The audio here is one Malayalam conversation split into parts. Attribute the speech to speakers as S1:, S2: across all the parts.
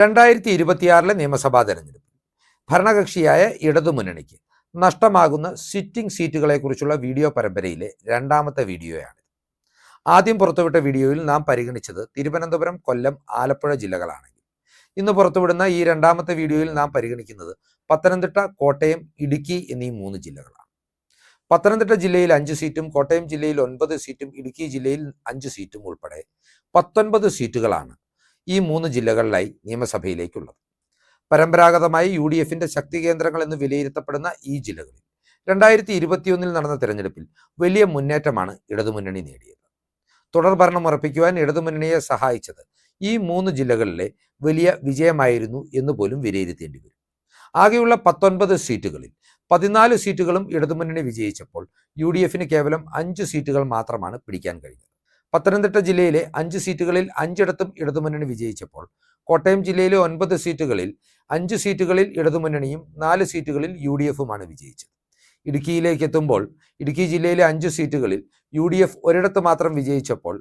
S1: രണ്ടായിരത്തി ഇരുപത്തിയാറിലെ നിയമസഭാ തെരഞ്ഞെടുപ്പ്. ഭരണകക്ഷിയായ ഇടതുമുന്നണിക്ക് നഷ്ടമാകുന്ന സിറ്റിംഗ് സീറ്റുകളെക്കുറിച്ചുള്ള വീഡിയോ പരമ്പരയിലെ രണ്ടാമത്തെ വീഡിയോയാണ് ആദ്യം പുറത്തുവിട്ട വീഡിയോയിൽ നാം പരിഗണിച്ചത് തിരുവനന്തപുരം കൊല്ലം ആലപ്പുഴ ജില്ലകളാണെങ്കിൽ. ഇന്ന് പുറത്തുവിടുന്ന ഈ രണ്ടാമത്തെ വീഡിയോയിൽ നാം പരിഗണിക്കുന്നത് പത്തനംതിട്ട കോട്ടയം ഇടുക്കി എന്നീ മൂന്ന് ജില്ലകളാണ്. പത്തനംതിട്ട ജില്ലയിൽ അഞ്ച് സീറ്റും കോട്ടയം ജില്ലയിൽ ഒൻപത് സീറ്റും ഇടുക്കി ജില്ലയിൽ അഞ്ച് സീറ്റും ഉൾപ്പെടെ പത്തൊൻപത് സീറ്റുകളാണ് ഈ മൂന്ന് ജില്ലകളിലായി നിയമസഭയിലേക്കുള്ളത്. പരമ്പരാഗതമായി യു ഡി എഫിന്റെ ശക്തി കേന്ദ്രങ്ങൾ എന്ന് വിലയിരുത്തപ്പെടുന്ന ഈ ജില്ലകളിൽ. രണ്ടായിരത്തി ഇരുപത്തിയൊന്നിൽ നടന്ന തെരഞ്ഞെടുപ്പിൽ വലിയ മുന്നേറ്റമാണ് ഇടതുമുന്നണി നേടിയത്. തുടർ ഭരണം ഉറപ്പിക്കുവാൻ ഇടതുമുന്നണിയെ സഹായിച്ചത് ഈ മൂന്ന് ജില്ലകളിലെ വലിയ വിജയമായിരുന്നു എന്ന് പോലും വിലയിരുത്തേണ്ടി വരും. ആകെയുള്ള പത്തൊൻപത് സീറ്റുകളിൽ പതിനാല് സീറ്റുകളും ഇടതുമുന്നണി വിജയിച്ചപ്പോൾ യു ഡി എഫിന് കേവലം അഞ്ച് സീറ്റുകൾ മാത്രമാണ് പിടിക്കാൻ കഴിഞ്ഞത്. പത്തനംതിട്ട ജില്ലയിലെ അഞ്ച് സീറ്റുകളിൽ അഞ്ചിടത്തും ഇടതുമുന്നണി വിജയിച്ചപ്പോൾ കോട്ടയം ജില്ലയിലെ ഒൻപത് സീറ്റുകളിൽ അഞ്ച് സീറ്റുകളിൽ ഇടതുമുന്നണിയും നാല് സീറ്റുകളിൽ യു ഡി എഫുമാണ് വിജയിച്ചത്. ഇടുക്കിയിലേക്ക് എത്തുമ്പോൾ ഇടുക്കി ജില്ലയിലെ അഞ്ച് സീറ്റുകളിൽ യു ഡി എഫ് ഒരിടത്ത് മാത്രം വിജയിച്ചപ്പോൾ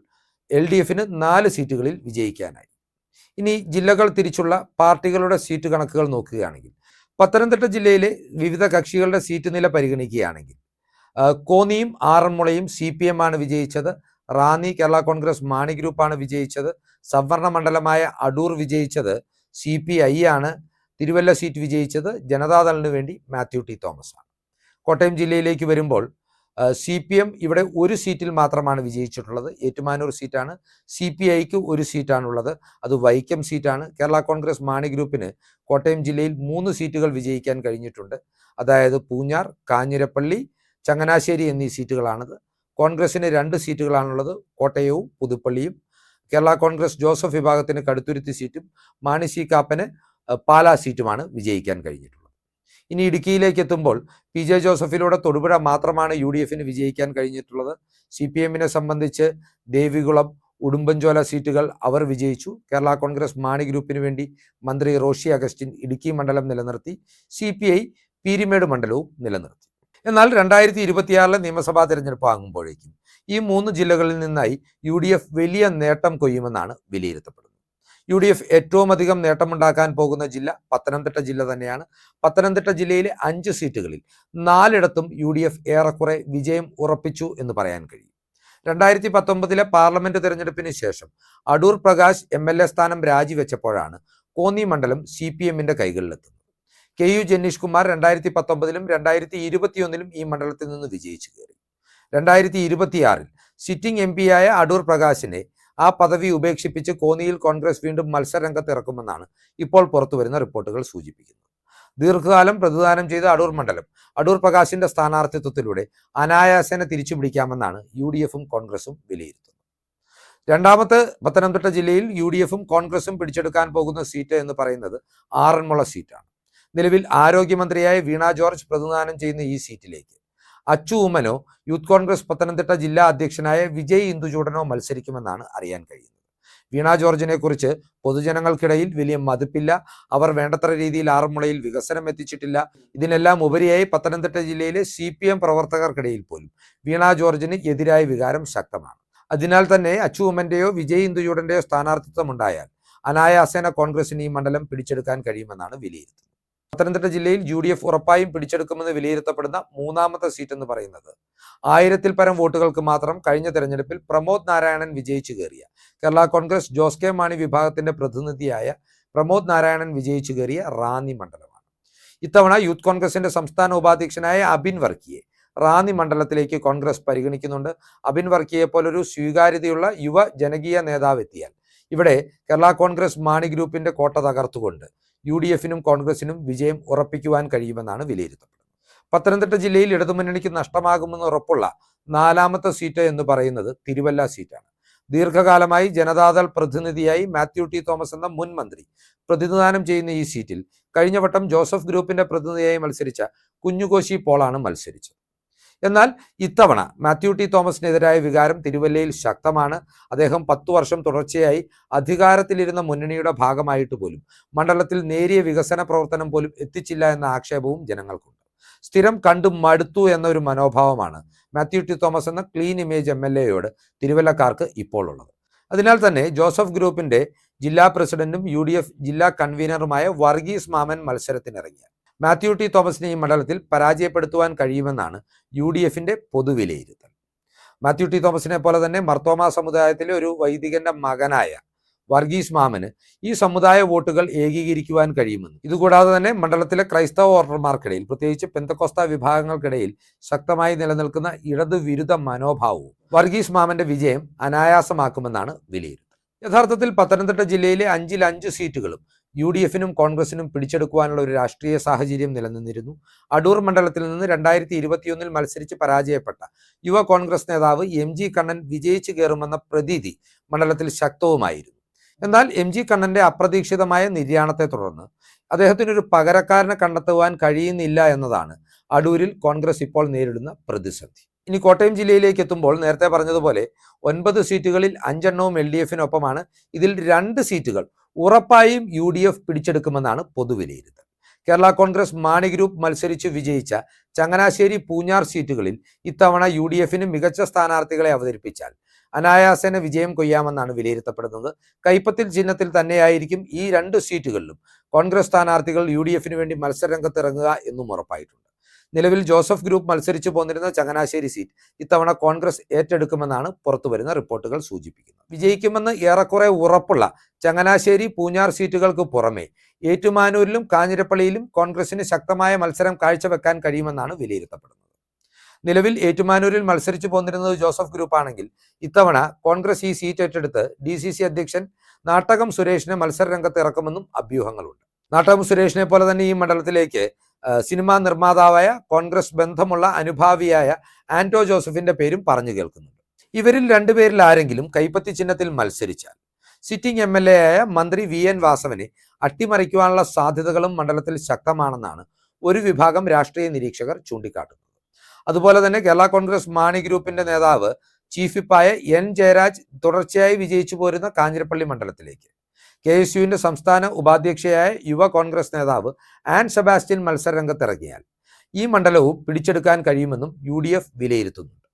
S1: എൽ ഡി എഫിന് നാല് സീറ്റുകളിൽ വിജയിക്കാനായി. ഇനി ജില്ലകൾ തിരിച്ചുള്ള പാർട്ടികളുടെ സീറ്റ് കണക്കുകൾ നോക്കുകയാണെങ്കിൽ പത്തനംതിട്ട ജില്ലയിലെ വിവിധ കക്ഷികളുടെ സീറ്റ് നില പരിഗണിക്കുകയാണെങ്കിൽ കോന്നിയും ആറന്മുളയും സി പി എം ആണ് വിജയിച്ചത്. റാന്നി കേരള കോൺഗ്രസ് മാണി ഗ്രൂപ്പാണ് വിജയിച്ചത്. സംവരണ മണ്ഡലമായ അടൂർ വിജയിച്ചത്. സി പി ഐ ആണ് തിരുവല്ല സീറ്റ് വിജയിച്ചത്. ജനതാദളിന് വേണ്ടി മാത്യു ടി തോമസ് ആണ്. കോട്ടയം ജില്ലയിലേക്ക് വരുമ്പോൾ സി പി എം ഇവിടെ ഒരു സീറ്റിൽ മാത്രമാണ് വിജയിച്ചിട്ടുള്ളത്. ഏറ്റുമാനൂർ സീറ്റാണ്. സി പി ഐക്ക് ഒരു സീറ്റാണുള്ളത്. അത് വൈക്കം സീറ്റാണ്. കേരള കോൺഗ്രസ് മാണി ഗ്രൂപ്പിന് കോട്ടയം ജില്ലയിൽ മൂന്ന് സീറ്റുകൾ വിജയിക്കാൻ കഴിഞ്ഞിട്ടുണ്ട്. അതായത് പൂഞ്ഞാർ കാഞ്ഞിരപ്പള്ളി ചങ്ങനാശ്ശേരി എന്നീ സീറ്റുകളാണത് കോൺഗ്രസിന് രണ്ട് സീറ്റുകളാണുള്ളത്. കോട്ടയവും പുതുപ്പള്ളിയും. കേരള കോൺഗ്രസ് ജോസഫ് വിഭാഗത്തിന് കടുത്തുരുത്തി സീറ്റും മാണി സി കാപ്പന് പാലാ സീറ്റുമാണ് വിജയിക്കാൻ കഴിഞ്ഞിട്ടുള്ളത്. ഇനി ഇടുക്കിയിലേക്ക് എത്തുമ്പോൾ പി ജെ ജോസഫിലൂടെ തൊടുപുഴ മാത്രമാണ് യു ഡി എഫിന് വിജയിക്കാൻ കഴിഞ്ഞിട്ടുള്ളത്. സി പി എമ്മിനെ സംബന്ധിച്ച് ദേവികുളം ഉടുമ്പൻചോല സീറ്റുകൾ അവർ വിജയിച്ചു. കേരള കോൺഗ്രസ് മാണി ഗ്രൂപ്പിന് വേണ്ടി മന്ത്രി റോഷി അഗസ്റ്റിൻ ഇടുക്കി മണ്ഡലം നിലനിർത്തി. സി പി ഐ പീരിമേട് മണ്ഡലവും നിലനിർത്തി. എന്നാൽ രണ്ടായിരത്തി ഇരുപത്തിയാറിലെ നിയമസഭാ തെരഞ്ഞെടുപ്പ് ആകുമ്പോഴേക്കും ഈ മൂന്ന് ജില്ലകളിൽ നിന്നായി യു വലിയ നേട്ടം കൊയ്യുമെന്നാണ് വിലയിരുത്തപ്പെടുന്നത്. യു ഡി എഫ് ഏറ്റവും അധികം നേട്ടമുണ്ടാക്കാൻ പോകുന്ന ജില്ല പത്തനംതിട്ട ജില്ല തന്നെയാണ്. പത്തനംതിട്ട ജില്ലയിലെ അഞ്ച് സീറ്റുകളിൽ നാലിടത്തും യു ഡി എഫ് ഏറെക്കുറെ വിജയം ഉറപ്പിച്ചു എന്ന് പറയാൻ കഴിയും. രണ്ടായിരത്തി പത്തൊമ്പതിലെ പാർലമെന്റ് തെരഞ്ഞെടുപ്പിന് ശേഷം Adoor Prakash M L A സ്ഥാനം രാജിവെച്ചപ്പോഴാണ് കോന്നി മണ്ഡലം സി പി എമ്മിന്റെ കൈകളിലെത്തുന്നത്. കെ യു ജനീഷ് കുമാർ രണ്ടായിരത്തി പത്തൊമ്പതിലും രണ്ടായിരത്തി ഇരുപത്തിയൊന്നിലും ഈ മണ്ഡലത്തിൽ നിന്ന് വിജയിച്ചു കയറി. രണ്ടായിരത്തി ഇരുപത്തിയാറിൽ സിറ്റിംഗ് എം പിയായ അടൂർ പ്രകാശിനെ ആ പദവി ഉപേക്ഷിപ്പിച്ച് കോന്നിയിൽ കോൺഗ്രസ് വീണ്ടും മത്സരരംഗത്ത് ഇറക്കുമെന്നാണ് ഇപ്പോൾ പുറത്തുവരുന്ന റിപ്പോർട്ടുകൾ സൂചിപ്പിക്കുന്നത്. ദീർഘകാലം പ്രതിദാനം ചെയ്ത അടൂർ മണ്ഡലം അടൂർ പ്രകാശിന്റെ സ്ഥാനാർത്ഥിത്വത്തിലൂടെ അനായാസേന തിരിച്ചു പിടിക്കാമെന്നാണ് യു ഡി എഫും കോൺഗ്രസും വിലയിരുത്തുന്നത്. രണ്ടാമത്തെ പത്തനംതിട്ട ജില്ലയിൽ യു ഡി എഫും കോൺഗ്രസും പിടിച്ചെടുക്കാൻ പോകുന്ന സീറ്റ് എന്ന് പറയുന്നത് ആറന്മുള സീറ്റാണ്. നിലവിൽ ആരോഗ്യമന്ത്രിയായ വീണ ജോർജ് പ്രതിദാനം ചെയ്യുന്ന ഈ സീറ്റിലേക്ക്. അച്ചു ഉമ്മനോ യൂത്ത് കോൺഗ്രസ് പത്തനംതിട്ട ജില്ലാ അധ്യക്ഷനായ വിജയ് ഇന്ദുചൂടനോ മത്സരിക്കുമെന്നാണ് അറിയാൻ കഴിയുന്നത്. വീണ ജോർജിനെ കുറിച്ച് പൊതുജനങ്ങൾക്കിടയിൽ വലിയ മതിപ്പില്ല. അവർ വേണ്ടത്ര രീതിയിൽ ആറന്മുളയിൽ വികസനം എത്തിച്ചിട്ടില്ല. ഇതിനെല്ലാം ഉപരിയായി പത്തനംതിട്ട ജില്ലയിലെ സി പി എം പ്രവർത്തകർക്കിടയിൽ പോലും വീണ ജോർജിന് എതിരായ വികാരം ശക്തമാണ്. അതിനാൽ തന്നെ അച്ചു ഉമ്മന്റെയോ വിജയ് ഇന്ദുചൂടന്റെയോ സ്ഥാനാർത്ഥിത്വം ഉണ്ടായാൽ അനായാസേന കോൺഗ്രസിന് ഈ മണ്ഡലം പിടിച്ചെടുക്കാൻ കഴിയുമെന്നാണ് വിലയിരുത്തുന്നത് പത്തനംതിട്ട ജില്ലയിൽ യു ഡി എഫ് ഉറപ്പായും പിടിച്ചെടുക്കുമെന്ന് വിലയിരുത്തപ്പെടുന്ന മൂന്നാമത്തെ സീറ്റ് എന്ന് പറയുന്നത്. ആയിരത്തിൽ പരം വോട്ടുകൾക്ക് മാത്രം കഴിഞ്ഞ തെരഞ്ഞെടുപ്പിൽ പ്രമോദ് നാരായണൻ വിജയിച്ചു കയറിയ കേരള കോൺഗ്രസ് ജോസ് കെ മാണി വിഭാഗത്തിന്റെ പ്രതിനിധിയായ പ്രമോദ് നാരായണൻ വിജയിച്ചു കയറിയ റാന്നി മണ്ഡലമാണ്. ഇത്തവണ യൂത്ത് കോൺഗ്രസിന്റെ സംസ്ഥാന ഉപാധ്യക്ഷനായ അബിൻ വർക്കിയെ റാന്നി മണ്ഡലത്തിലേക്ക് കോൺഗ്രസ് പരിഗണിക്കുന്നുണ്ട്. അബിൻ വർക്കിയെ പോലൊരു സ്വീകാര്യതയുള്ള യുവ ജനകീയ നേതാവ് എത്തിയാൽ ഇവിടെ കേരള കോൺഗ്രസ് മാണി ഗ്രൂപ്പിന്റെ കോട്ട തകർത്തുകൊണ്ട് യു ഡി എഫിനും കോൺഗ്രസിനും വിജയം ഉറപ്പിക്കുവാൻ കഴിയുമെന്നാണ് വിലയിരുത്തപ്പെടുന്നത്. പത്തനംതിട്ട ജില്ലയിൽ ഇടതുമുന്നണിക്ക് നഷ്ടമാകുമെന്ന് ഉറപ്പുള്ള നാലാമത്തെ സീറ്റ് എന്ന് പറയുന്നത് തിരുവല്ല സീറ്റാണ്. ദീർഘകാലമായി ജനതാദൾ പ്രതിനിധിയായി മാത്യു ടി തോമസ് എന്ന മുൻ മന്ത്രി പ്രതിനിധാനം ചെയ്യുന്ന ഈ സീറ്റിൽ കഴിഞ്ഞ വട്ടം ജോസഫ് ഗ്രൂപ്പിന്റെ പ്രതിനിധിയായി മത്സരിച്ച കുഞ്ഞുകോശി പോളാണ് മത്സരിച്ചത്. എന്നാൽ ഇത്തവണ മാത്യു ടി തോമസിനെതിരായ വികാരം തിരുവല്ലയിൽ ശക്തമാണ്. അദ്ദേഹം പത്തു വർഷം തുടർച്ചയായി അധികാരത്തിലിരുന്ന മുന്നണിയുടെ ഭാഗമായിട്ട് പോലും മണ്ഡലത്തിൽ നേരിയ വികസന പ്രവർത്തനം പോലും എത്തിച്ചില്ല എന്ന ആക്ഷേപവും ജനങ്ങൾക്കുണ്ട്. സ്ഥിരം കണ്ടും മടുത്തു എന്നൊരു മനോഭാവമാണ് മാത്യു ടി തോമസ് എന്ന ക്ലീൻ ഇമേജ് എം എൽ എയോട് തിരുവല്ലക്കാർക്ക് ഇപ്പോൾ ഉള്ളത്. അതിനാൽ തന്നെ ജോസഫ് ഗ്രൂപ്പിന്റെ ജില്ലാ പ്രസിഡന്റും യു ജില്ലാ കൺവീനറുമായ വർഗീസ് മാമൻ മത്സരത്തിനിറങ്ങിയ മാത്യു ടി തോമസിനെ ഈ മണ്ഡലത്തിൽ പരാജയപ്പെടുത്തുവാൻ കഴിയുമെന്നാണ് യു ഡി എഫിന്റെ പൊതുവിലയിരുത്തൽ. മാത്യു ടി തോമസിനെ പോലെ തന്നെ മർത്തോമ സമുദായത്തിലെ ഒരു വൈദികന്റെ മകനായ വർഗീസ് മാമന് ഈ സമുദായ വോട്ടുകൾ ഏകീകരിക്കുവാൻ കഴിയുമെന്ന്. ഇതുകൂടാതെ തന്നെ മണ്ഡലത്തിലെ ക്രൈസ്തവ വോട്ടർമാർക്കിടയിൽ പ്രത്യേകിച്ച് പെന്തക്കോസ്ത വിഭാഗങ്ങൾക്കിടയിൽ ശക്തമായി നിലനിൽക്കുന്ന ഇടതുവിരുദ്ധ മനോഭാവവും വർഗീസ് മാമന്റെ വിജയം അനായാസമാക്കുമെന്നാണ് വിലയിരുത്തൽ. യഥാർത്ഥത്തിൽ പത്തനംതിട്ട ജില്ലയിലെ അഞ്ചിൽ അഞ്ച് സീറ്റുകളും യു ഡി എഫിനും കോൺഗ്രസിനും പിടിച്ചെടുക്കുവാനുള്ള ഒരു രാഷ്ട്രീയ സാഹചര്യം നിലനിന്നിരുന്നു. അടൂർ മണ്ഡലത്തിൽ നിന്ന് രണ്ടായിരത്തി ഇരുപത്തിയൊന്നിൽ മത്സരിച്ച് പരാജയപ്പെട്ട യുവ കോൺഗ്രസ് നേതാവ് എം ജി കണ്ണൻ വിജയിച്ചു കയറുമെന്ന പ്രതീതി മണ്ഡലത്തിൽ ശക്തവുമായിരുന്നു. എന്നാൽ എം ജി കണ്ണന്റെ അപ്രതീക്ഷിതമായ നിര്യാണത്തെ തുടർന്ന് അദ്ദേഹത്തിനൊരു പകരക്കാരനെ കണ്ടെത്തുവാൻ കഴിയുന്നില്ല എന്നതാണ് അടൂരിൽ കോൺഗ്രസ് ഇപ്പോൾ നേരിടുന്ന പ്രതിസന്ധി. ഇനി കോട്ടയം ജില്ലയിലേക്ക് എത്തുമ്പോൾ നേരത്തെ പറഞ്ഞതുപോലെ ഒൻപത് സീറ്റുകളിൽ അഞ്ചെണ്ണവും എൽ ഡി എഫിനൊപ്പമാണ്. ഇതിൽ രണ്ട് സീറ്റുകൾ ഉറപ്പായും യു ഡി എഫ് പിടിച്ചെടുക്കുമെന്നാണ് പൊതുവിലയിരുത്തൽ. കേരള കോൺഗ്രസ് മാണി ഗ്രൂപ്പ് മത്സരിച്ച് വിജയിച്ച ചങ്ങനാശ്ശേരി പൂഞ്ഞാർ സീറ്റുകളിൽ ഇത്തവണ യു ഡി എഫിന് മികച്ച സ്ഥാനാർത്ഥികളെ അവതരിപ്പിച്ചാൽ അനായാസേന വിജയം കൊയ്യാമെന്നാണ് വിലയിരുത്തപ്പെടുന്നത്. കൈപ്പത്തിൽ ചിഹ്നത്തിൽ തന്നെയായിരിക്കും ഈ രണ്ട് സീറ്റുകളിലും കോൺഗ്രസ് സ്ഥാനാർത്ഥികൾ യു ഡി എഫിന് വേണ്ടി മത്സരരംഗത്തിറങ്ങുക എന്നും ഉറപ്പായിട്ടുണ്ട്. നിലവിൽ ജോസഫ് ഗ്രൂപ്പ് മത്സരിച്ചു പോന്നിരുന്ന ചങ്ങനാശ്ശേരി സീറ്റ് ഇത്തവണ കോൺഗ്രസ് ഏറ്റെടുക്കുമെന്നാണ് പുറത്തുവരുന്ന റിപ്പോർട്ടുകൾ സൂചിപ്പിക്കുന്നത്. വിജയിക്കുമെന്ന് ഏറെക്കുറെ ഉറപ്പുള്ള ചങ്ങനാശ്ശേരി പൂഞ്ഞാർ സീറ്റുകൾക്ക് പുറമെ ഏറ്റുമാനൂരിലും കാഞ്ഞിരപ്പള്ളിയിലും കോൺഗ്രസിന് ശക്തമായ മത്സരം കാഴ്ചവെക്കാൻ കഴിയുമെന്നാണ് വിലയിരുത്തപ്പെടുന്നത്. നിലവിൽ ഏറ്റുമാനൂരിൽ മത്സരിച്ചു പോന്നിരുന്നത് ജോസഫ് ഗ്രൂപ്പ് ആണെങ്കിൽ ഇത്തവണ കോൺഗ്രസ് ഈ സീറ്റ് ഏറ്റെടുത്ത് ഡി സി സി അധ്യക്ഷൻ നാട്ടകം സുരേഷിനെ മത്സരരംഗത്ത് ഇറക്കുമെന്നും അഭ്യൂഹങ്ങളുണ്ട്. നാട്ടകം സുരേഷിനെ പോലെ തന്നെ ഈ മണ്ഡലത്തിലേക്ക് സിനിമാ നിർമ്മാതാവായ കോൺഗ്രസ് ബന്ധമുള്ള അനുഭാവിയായ ആന്റോ ജോസഫിന്റെ പേരും പറഞ്ഞു കേൾക്കുന്നുണ്ട്. ഇവരിൽ രണ്ടുപേരിൽ ആരെങ്കിലും കൈപ്പത്തി ചിഹ്നത്തിൽ മത്സരിച്ചാൽ സിറ്റിംഗ് എം എൽ എ ആയ മന്ത്രി വി എൻ വാസവനെ അട്ടിമറിക്കുവാനുള്ള സാധ്യതകളും മണ്ഡലത്തിൽ ശക്തമാണെന്നാണ് ഒരു വിഭാഗം രാഷ്ട്രീയ നിരീക്ഷകർ ചൂണ്ടിക്കാട്ടുന്നത്. അതുപോലെ തന്നെ കേരള കോൺഗ്രസ് മാണി ഗ്രൂപ്പിന്റെ നേതാവ് ചീഫ് വിപ്പായ എൻ ജയരാജ് തുടർച്ചയായി വിജയിച്ചു പോരുന്ന കാഞ്ഞിരപ്പള്ളി മണ്ഡലത്തിലേക്ക്. കെ എസ് യുവിന്റെ സംസ്ഥാന ഉപാധ്യക്ഷയായ യുവ കോൺഗ്രസ് നേതാവ് ആൻ സെബാസ്റ്റ്യൻ മത്സരരംഗത്തിറങ്ങിയാൽ ഈ മണ്ഡലവും പിടിച്ചെടുക്കാൻ കഴിയുമെന്നും യു ഡി എഫ് വിലയിരുത്തുന്നുണ്ട്.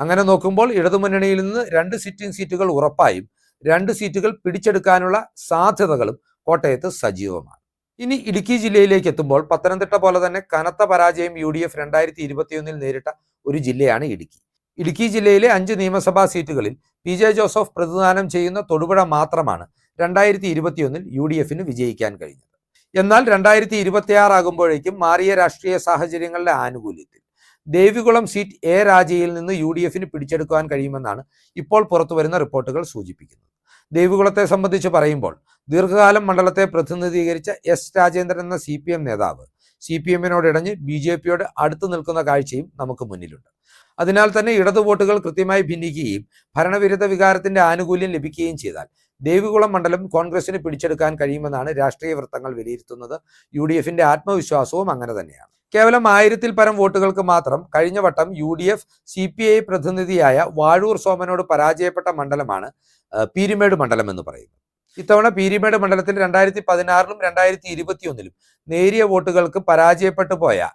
S1: അങ്ങനെ നോക്കുമ്പോൾ ഇടതുമുന്നണിയിൽ നിന്ന് രണ്ട് സിറ്റിംഗ് സീറ്റുകൾ ഉറപ്പായും രണ്ട് സീറ്റുകൾ പിടിച്ചെടുക്കാനുള്ള സാധ്യതകളും കോട്ടയത്ത് സജീവമാണ്. ഇനി ഇടുക്കി ജില്ലയിലേക്ക് എത്തുമ്പോൾ പത്തനംതിട്ട പോലെ തന്നെ കനത്ത പരാജയം യു ഡി എഫ് രണ്ടായിരത്തി ഇരുപത്തിയൊന്നിൽ നേരിട്ട ഒരു ജില്ലയാണ് ഇടുക്കി. ഇടുക്കി ജില്ലയിലെ അഞ്ച് നിയമസഭാ സീറ്റുകളിൽ പി ജെ ജോസഫ് പ്രതിദാനം ചെയ്യുന്ന തൊടുപുഴ മാത്രമാണ് രണ്ടായിരത്തി ഇരുപത്തിയൊന്നിൽ യു ഡി എഫിന് വിജയിക്കാൻ കഴിഞ്ഞത്. എന്നാൽ രണ്ടായിരത്തി ഇരുപത്തിയാറ് ആകുമ്പോഴേക്കും മാറിയ രാഷ്ട്രീയ സാഹചര്യങ്ങളുടെ ആനുകൂല്യത്തിൽ ദേവികുളം സീറ്റ് എ രാജയിൽ നിന്ന് യു ഡി എഫിന് പിടിച്ചെടുക്കുവാൻ കഴിയുമെന്നാണ് ഇപ്പോൾ പുറത്തുവരുന്ന റിപ്പോർട്ടുകൾ സൂചിപ്പിക്കുന്നത്. ദേവികുളത്തെ സംബന്ധിച്ച് പറയുമ്പോൾ ദീർഘകാലം മണ്ഡലത്തെ പ്രതിനിധീകരിച്ച എസ് രാജേന്ദ്രൻ എന്ന സി പി എം നേതാവ് സി പി എമ്മിനോട് ഇടഞ്ഞ് ബി ജെ പിയോട് അടുത്തു നിൽക്കുന്ന കാഴ്ചയും നമുക്ക് മുന്നിലുണ്ട്. അതിനാൽ തന്നെ ഇടതു വോട്ടുകൾ കൃത്യമായി ഭിന്നിക്കുകയും ഭരണവിരുദ്ധ വികാരത്തിന്റെ ആനുകൂല്യം ലഭിക്കുകയും ചെയ്താൽ ദേവികുളം മണ്ഡലം കോൺഗ്രസിന് പിടിച്ചെടുക്കാൻ കഴിയുമെന്നാണ് രാഷ്ട്രീയ വൃത്തങ്ങൾ വിലയിരുത്തുന്നത്. യു ഡി എഫിന്റെ ആത്മവിശ്വാസവും അങ്ങനെ തന്നെയാണ്. കേവലം ആയിരത്തിൽ പരം വോട്ടുകൾക്ക് മാത്രം കഴിഞ്ഞ വട്ടം U D F C P I പ്രതിനിധിയായ Vazhoor സോമനോട് പരാജയപ്പെട്ട മണ്ഡലമാണ് പീരിമേട് മണ്ഡലം എന്ന് പറയുന്നത്. ഇത്തവണ പീരിമേട് മണ്ഡലത്തിൽ രണ്ടായിരത്തി പതിനാറിലും രണ്ടായിരത്തി ഇരുപത്തിയൊന്നിലും നേരിയ വോട്ടുകൾക്ക് പരാജയപ്പെട്ടു പോയ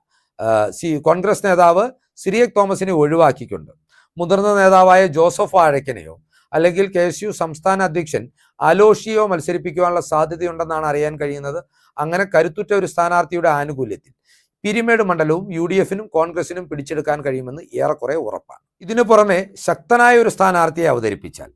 S1: സി കോൺഗ്രസ് നേതാവ് സിറിയക് തോമസിനെ ഒഴിവാക്കിക്കൊണ്ട് മുതിർന്ന നേതാവായ ജോസഫ് വാഴക്കനെയോ അല്ലെങ്കിൽ കെ എസ് യു സംസ്ഥാന അധ്യക്ഷൻ അലോഷിയോ മത്സരിപ്പിക്കുവാനുള്ള സാധ്യതയുണ്ടെന്നാണ് അറിയാൻ കഴിയുന്നത്. അങ്ങനെ കരുത്തുറ്റ ഒരു സ്ഥാനാർത്ഥിയുടെ ആനുകൂല്യത്തിൽ പിരിമേട് മണ്ഡലവും യു ഡി എഫിനും കോൺഗ്രസിനും പിടിച്ചെടുക്കാൻ കഴിയുമെന്ന് ഏറെക്കുറെ ഉറപ്പാണ്. ഇതിനു പുറമെ ശക്തനായ ഒരു സ്ഥാനാർത്ഥിയെ അവതരിപ്പിച്ചാൽ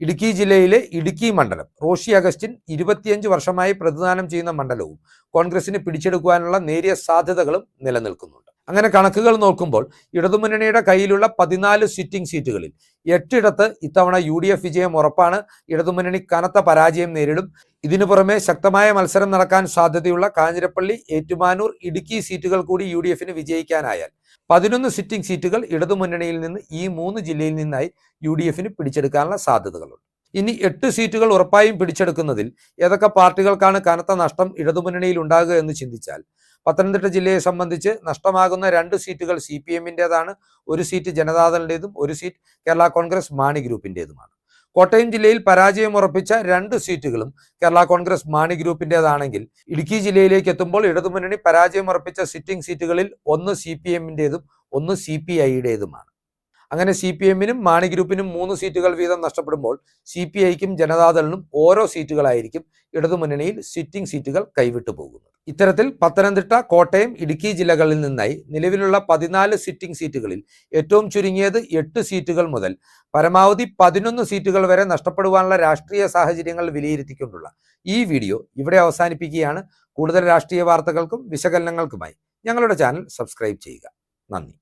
S1: ഇടുക്കി ജില്ലയിലെ ഇടുക്കി മണ്ഡലം റോഷി അഗസ്റ്റിൻ ഇരുപത്തിയഞ്ച് വർഷമായി പ്രതിദാനം ചെയ്യുന്ന മണ്ഡലവും കോൺഗ്രസിന് പിടിച്ചെടുക്കുവാനുള്ള നേരിയ സാധ്യതകളും നിലനിൽക്കുന്നുണ്ട്. അങ്ങനെ കണക്കുകൾ നോക്കുമ്പോൾ ഇടതുമുന്നണിയുടെ കയ്യിലുള്ള പതിനാല് സിറ്റിംഗ് സീറ്റുകളിൽ എട്ടിടത്ത് ഇത്തവണ യു ഡി എഫ് വിജയം ഉറപ്പാണ്. ഇടതുമുന്നണി കനത്ത പരാജയം നേരിടും. ഇതിനു പുറമെ ശക്തമായ മത്സരം നടക്കാൻ സാധ്യതയുള്ള കാഞ്ഞിരപ്പള്ളി ഏറ്റുമാനൂർ ഇടുക്കി സീറ്റുകൾ കൂടി യു ഡി എഫിന് വിജയിക്കാനായാൽ പതിനൊന്ന് സിറ്റിംഗ് സീറ്റുകൾ ഇടതുമുന്നണിയിൽ നിന്ന് ഈ മൂന്ന് ജില്ലയിൽ നിന്നായി യു ഡി എഫിന് പിടിച്ചെടുക്കാനുള്ള സാധ്യതകളുണ്ട്. ഇനി എട്ട് സീറ്റുകൾ ഉറപ്പായും പിടിച്ചെടുക്കുന്നതിൽ ഏതൊക്കെ പാർട്ടികൾക്കാണ് കനത്ത നഷ്ടം ഇടതുമുന്നണിയിൽ ഉണ്ടാകുക എന്ന് ചിന്തിച്ചാൽ പത്തനംതിട്ട ജില്ലയെ സംബന്ധിച്ച് നഷ്ടമാകുന്ന രണ്ട് സീറ്റുകൾ സി പി എമ്മിന്റെതാണ് ഒരു സീറ്റ് ജനതാദളിന്റെതും ഒരു സീറ്റ് കേരള കോൺഗ്രസ് മാണി ഗ്രൂപ്പിന്റെതുമാണ്. കോട്ടയം ജില്ലയിൽ പരാജയം ഉറപ്പിച്ച രണ്ട് സീറ്റുകളും കേരള കോൺഗ്രസ് മാണി ഗ്രൂപ്പിന്റെതാണെങ്കിൽ ഇടുക്കി ജില്ലയിലേക്ക് എത്തുമ്പോൾ ഇടതുമുന്നണി പരാജയം ഉറപ്പിച്ച സിറ്റിംഗ് സീറ്റുകളിൽ ഒന്ന് സി പി എമ്മിന്റെതും ഒന്ന് സി പി ഐയുടേതുമാണ്. അങ്ങനെ സി പി എമ്മിനും മാണി ഗ്രൂപ്പിനും മൂന്ന് സീറ്റുകൾ വീതം നഷ്ടപ്പെടുമ്പോൾ സി പി ഐക്കും ജനതാദളിനും ഓരോ സീറ്റുകളായിരിക്കും ഇടതുമുന്നണിയിൽ സിറ്റിംഗ് സീറ്റുകൾ കൈവിട്ടു പോകുന്നത്. ഇത്തരത്തിൽ പത്തനംതിട്ട കോട്ടയം ഇടുക്കി ജില്ലകളിൽ നിന്നായി നിലവിലുള്ള പതിനാല് സിറ്റിംഗ് സീറ്റുകളിൽ ഏറ്റവും ചുരുങ്ങിയത് എട്ട് സീറ്റുകൾ മുതൽ പരമാവധി പതിനൊന്ന് സീറ്റുകൾ വരെ നഷ്ടപ്പെടുവാനുള്ള രാഷ്ട്രീയ സാഹചര്യങ്ങൾ വിലയിരുത്തിക്കൊണ്ടുള്ള ഈ വീഡിയോ ഇവിടെ അവസാനിപ്പിക്കുകയാണ്. കൂടുതൽ രാഷ്ട്രീയ വാർത്തകൾക്കും വിശകലനങ്ങൾക്കുമായി ഞങ്ങളുടെ ചാനൽ സബ്സ്ക്രൈബ് ചെയ്യുക. നന്ദി.